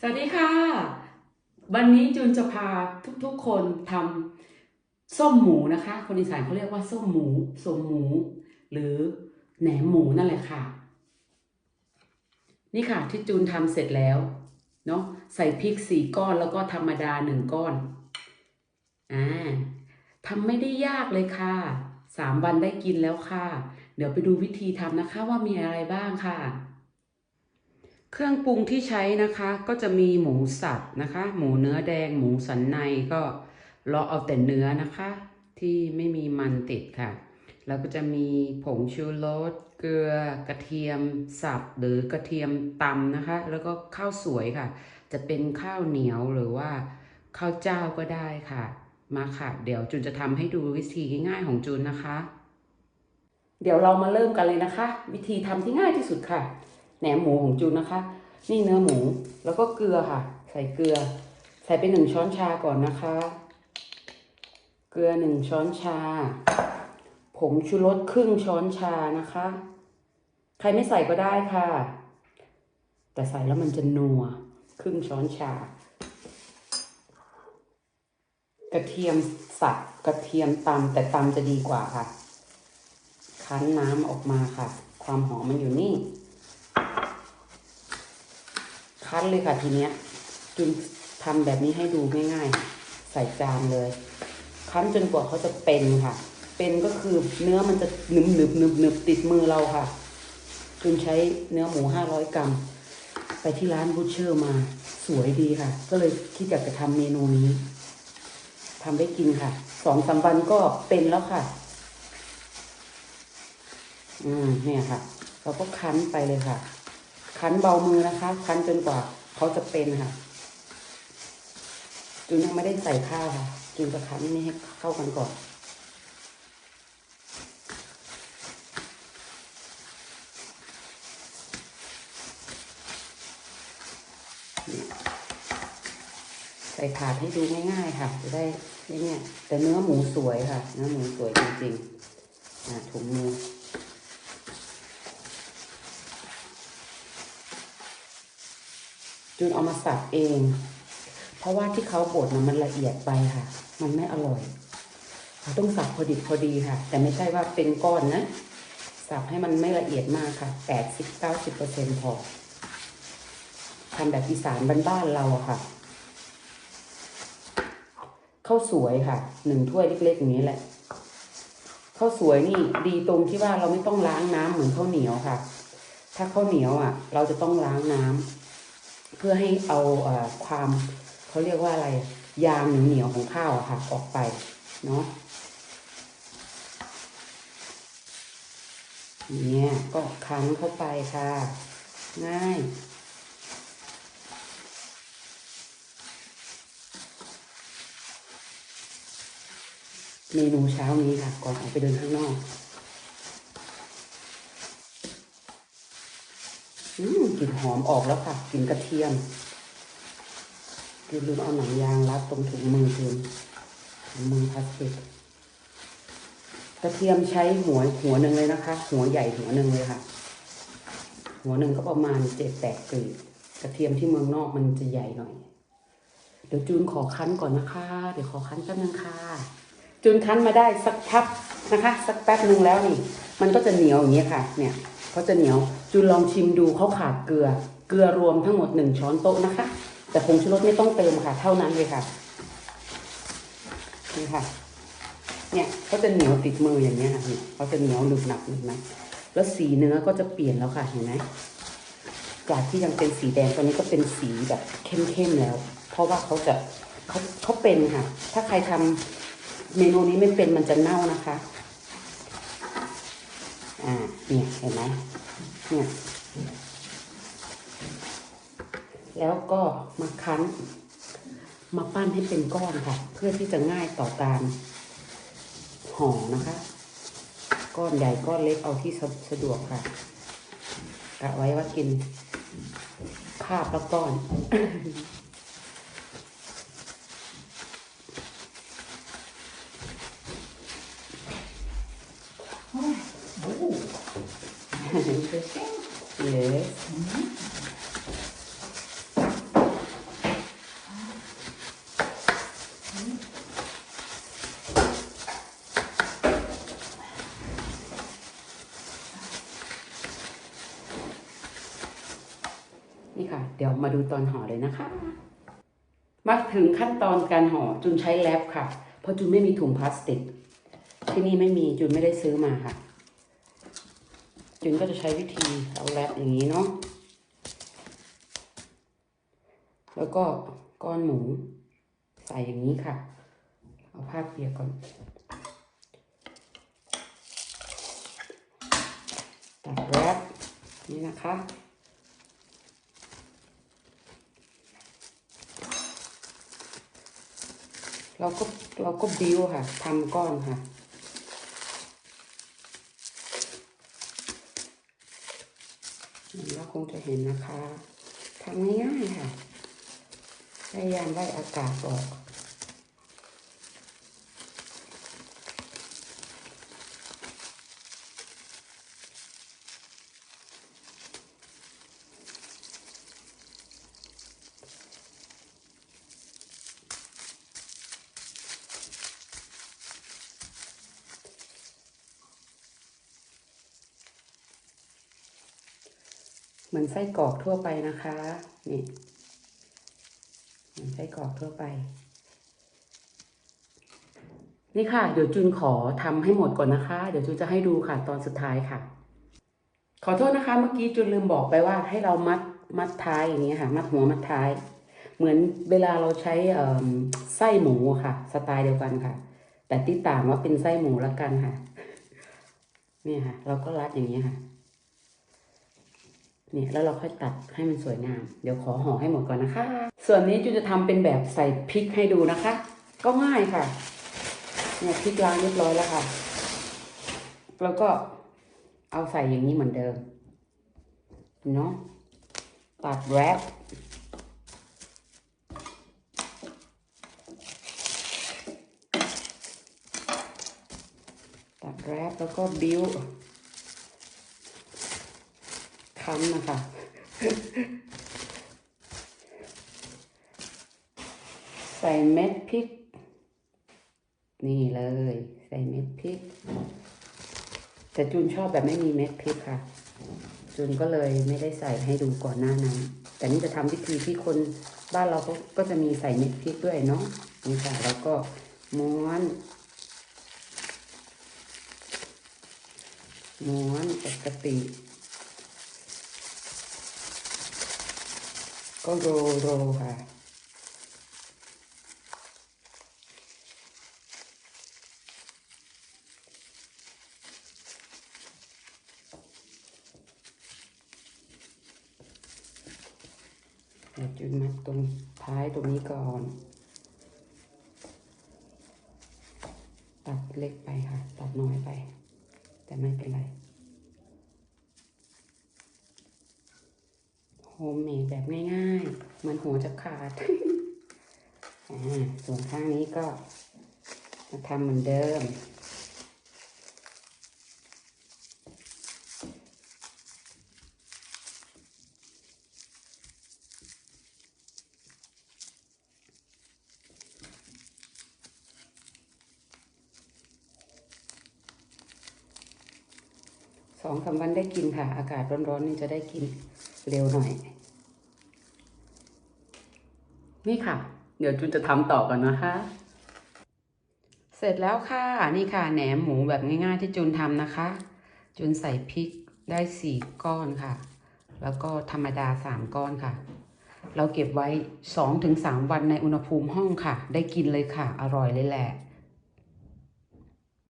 สวัสดีค่ะ วันนี้จูนจะพาทุกๆคนทำส้มหมูนะคะ คนอีสานเขาเรียกว่าส้มหมูส้มหมู หรือแหนมหมูนั่นแหละค่ะ นี่ค่ะที่จูนทำเสร็จแล้วเนาะใส่พริกสี่ก้อนแล้วก็ธรรมดาหนึ่งก้อนอ่าทำไม่ได้ยากเลยค่ะสามวันได้กินแล้วค่ะ เดี๋ยวไปดูวิธีทำนะคะว่ามีอะไรบ้างค่ะ เครื่องปรุงที่ใช้นะคะก็จะมีหมูสับนะคะ หมูเนื้อแดง หมูสันในก็เลาะเอาแต่เนื้อนะคะ ที่ไม่มีมันติดค่ะ แล้วก็จะมีผงชูรสเกลือกระเทียมสับหรือกระเทียมตำนะคะ แล้วก็ข้าวสวยค่ะ จะเป็นข้าวเหนียวหรือว่าข้าวเจ้าก็ได้ค่ะ มาค่ะ เดี๋ยวจูนจะทำให้ดูวิธีง่ายๆของจูนนะคะ เดี๋ยวเรามาเริ่มกันเลยนะคะ วิธีทำที่ง่ายที่สุดค่ะแหนมหมูของจูนนะคะ นี่เนื้อหมู แล้วก็เกลือค่ะ ใส่เกลือ ใส่ไปหนึ่งช้อนชาก่อนนะคะ เกลือหนึ่งช้อนชา ผงชูรสครึ่งช้อนชานะคะ ใครไม่ใส่ก็ได้ค่ะ แต่ใส่แล้วมันจะนัว ครึ่งช้อนชา กระเทียมสับกระเทียมตำแต่ตำจะดีกว่าค่ะ คั้นน้ำออกมาค่ะ ความหอมมันอยู่นี่ คั้นเลยค่ะทีเนี้ยจุนทำแบบนี้ให้ดูง่ายๆ ใส่จานเลย คั้นจนกว่าเขาจะเป็นค่ะ เป็นก็คือเนื้อมันจะหนึบหนึบหนึบหนึบติดมือเราค่ะจุนใช้เนื้อหมูห้าร้อยกรัม ไปที่ร้านบูชเชอร์มา สวยดีค่ะ ก็เลยคิดอยากจะทำเมนูนี้ทำได้กินค่ะสองสามวันก็เป็นแล้วค่ะ อืมเนี่ยค่ะ เราก็คั้นไปเลยค่ะ คั้นเบามือนะคะ คั้นจนกว่าเขาจะเป็นค่ะจูนยังไม่ได้ใส่ข้าวค่ะจูนจะคั้นนี่ให้เข้ากันก่อนใส่ถาดให้ดูง่ายๆค่ะ จะได้เนี่ยแต่เนื้อหมูสวยค่ะ เนื้อหมูสวยจริงๆอ่าถุงมือ จูนเอามาสับเอง เพราะว่าที่เขาบดนะมันละเอียดไปค่ะ มันไม่อร่อยเราต้องสับพอดีพอดีค่ะ แต่ไม่ใช่ว่าเป็นก้อนนะ สับให้มันไม่ละเอียดมากค่ะแปดสิบเก้าสิบเปอร์เซ็นพอทำแบบอีสานบ้านๆเราอะค่ะข้าวสวยค่ะหนึ่งถ้วยเล็กๆอย่างนี้แหละข้าวสวยนี่ดีตรงที่ว่าเราไม่ต้องล้างน้ำเหมือนข้าวเหนียวค่ะ ถ้าข้าวเหนียวอะ เราจะต้องล้างน้ำ เพื่อให้เอาอความเขาเรียกว่าอะไรยางเหนียวๆของข้าวอะค่ะออกไปเนาะเนี่ยก็คั้นเข้าไปค่ะ ง่าย เมนูเช้านี้ค่ะ ก่อนออกไปเดินข้างนอก อืม กลิ่นหอมออกแล้วค่ะกลิ่นกระเทียมคือลืมเอาหนังยางรัดตรงถุงมือคืนถุงมือพลาสติกกระเทียมใช้หัวหัวหนึ่งเลยนะคะ หัวใหญ่หัวหนึ่งเลยค่ะ หัวหนึ่งก็ประมาณเจ็ดแปดกลีบกระเทียมที่เมืองนอกมันจะใหญ่หน่อย เดี๋ยวจูนขอคั้นก่อนนะคะ เดี๋ยวขอคั้นแป๊บนึงค่ะ จูนคั้นมาได้สักพักนะคะ สักแป๊บหนึ่งแล้วนี่ มันก็จะเหนียวอย่างเงี้ยค่ะ เนี่ยเขาจะเหนียว จูนลองชิมดูเขาขาดเกลือ เกลือรวมทั้งหมดหนึ่งช้อนโต๊ะนะคะ แต่ผงชูรสไม่ต้องเติมค่ะ เท่านั้นเลยค่ะนี่ค่ะ เนี่ยเขาจะเหนียวติดมืออย่างเงี้ยค่ะเนี่ยเขาจะเหนียวหนึบหนับหนึบหนับแล้วสีเนื้อก็จะเปลี่ยนแล้วค่ะเห็นไหมจากที่ยังเป็นสีแดงตอนนี้ก็เป็นสีแบบเข้มๆแล้ว เพราะว่าเขาจะเขาเขาเป็นค่ะ ถ้าใครทำเมนูนี้ไม่เป็นมันจะเน่านะคะ อ่าเนี่ยเห็นไหม แล้วก็มาคั้น มาปั้นให้เป็นก้อนค่ะ เพื่อที่จะง่ายต่อการห่อนะคะ ก้อนใหญ่ก้อนเล็กเอาที่สะสะดวกค่ะกะไว้ว่ากินคาบแล้วก้อน Interesting. yes นี่ค่ะ เดี๋ยวมาดู ตอนห่อเลยนะคะ มาถึงขั้นตอนการห่อจุนใช้แรปค่ะ เพราะจุนไม่มีถุงพลาสติก ที่นี่ไม่มีจุนไม่ได้ซื้อมาค่ะ จุนก็จะใช้วิธีเอาแรปอย่างนี้เนาะแล้วก็ก้อนหมูใส่อย่างนี้ค่ะ เอาผ้าเปียกก่อนตัดแรปนี่นะคะ เราก็เราก็บิวค่ะทำก้อนค่ะ เราคงจะเห็นนะคะทำง่ายๆค่ะ พยายามไล่อากาศออก มือนไส้กรอกทั่วไปนะคะนี่เหมือนไส้กรอกทั่วไป นี่ค่ะ เดี๋ยวจุนขอทำให้หมดก่อนนะคะ เดี๋ยวจุนจะให้ดูค่ะ ตอนสุดท้ายค่ะ ขอโทษนะคะ เมื่อกี้จุนลืมบอกไปว่าให้เรามัดมัดท้ายอย่างนี้ค่ะ มัดหัวมัดท้าย เหมือนเวลาเราใช้ไส้หมูค่ะ สไตล์เดียวกันค่ะ แต่ที่ต่างว่าเป็นไส้หมูละกันค่ะ นี่ค่ะ เราก็รัดอย่างนี้ค่ะ นี่ยแล้วเราค่อยตัดให้มันสวยงาม เดี๋ยวขอห่อให้หมดก่อนนะคะ ส่วนนี้จูจะทำเป็นแบบใส่พริกให้ดูนะคะ ก็ง่ายค่ะเนี่ยพริกล้างเรียบร้อยแล้วค่ะ แล้วก็เอาใส่อย่างนี้เหมือนเดิมเนาะตัดแรปตัดแรปแล้วก็บิ้ว คั้นนะคะใส่เม็ดพริก นี่เลย ใส่เม็ดพริก แต่จูนชอบแบบไม่มีเม็ดพริกค่ะจูนก็เลยไม่ได้ใส่ให้ดูก่อนหน้านั้น แต่นี่จะทำวิธีที่คนบ้านเราก็ก็จะมีใส่เม็ดพริกด้วยเนาะนี่ค่ะแล้วก็ม้วนม้วนปกติ ก็โรลโรค่ะจุดมัดตรงท้ายตรงนี้ก่อน ตัดเล็กไปค่ะ ตัดน้อยไป แต่ไม่เป็นไรโฮมเมดแบบง่าย มือนหัวจะขาดอ่าส่วนข้างนี้ก็มาทำเหมือนเดิม สองสาวันได้กินค่ะ อากาศร้อนๆนี่จะได้กินเร็วหน่อย นี่ค่ะ เดี๋ยวจุนจะทำต่อกันนะคะ เสร็จแล้วค่ะ นี่ค่ะแหนมหมูแบบง่ายๆที่จุนทำนะคะ จุนใส่พริกได้สี่ก้อนค่ะ แล้วก็ธรรมดาสามก้อนค่ะ เราเก็บไว้สองถึงสามวันในอุณหภูมิห้องค่ะ ได้กินเลยค่ะ อร่อยเลยแหละ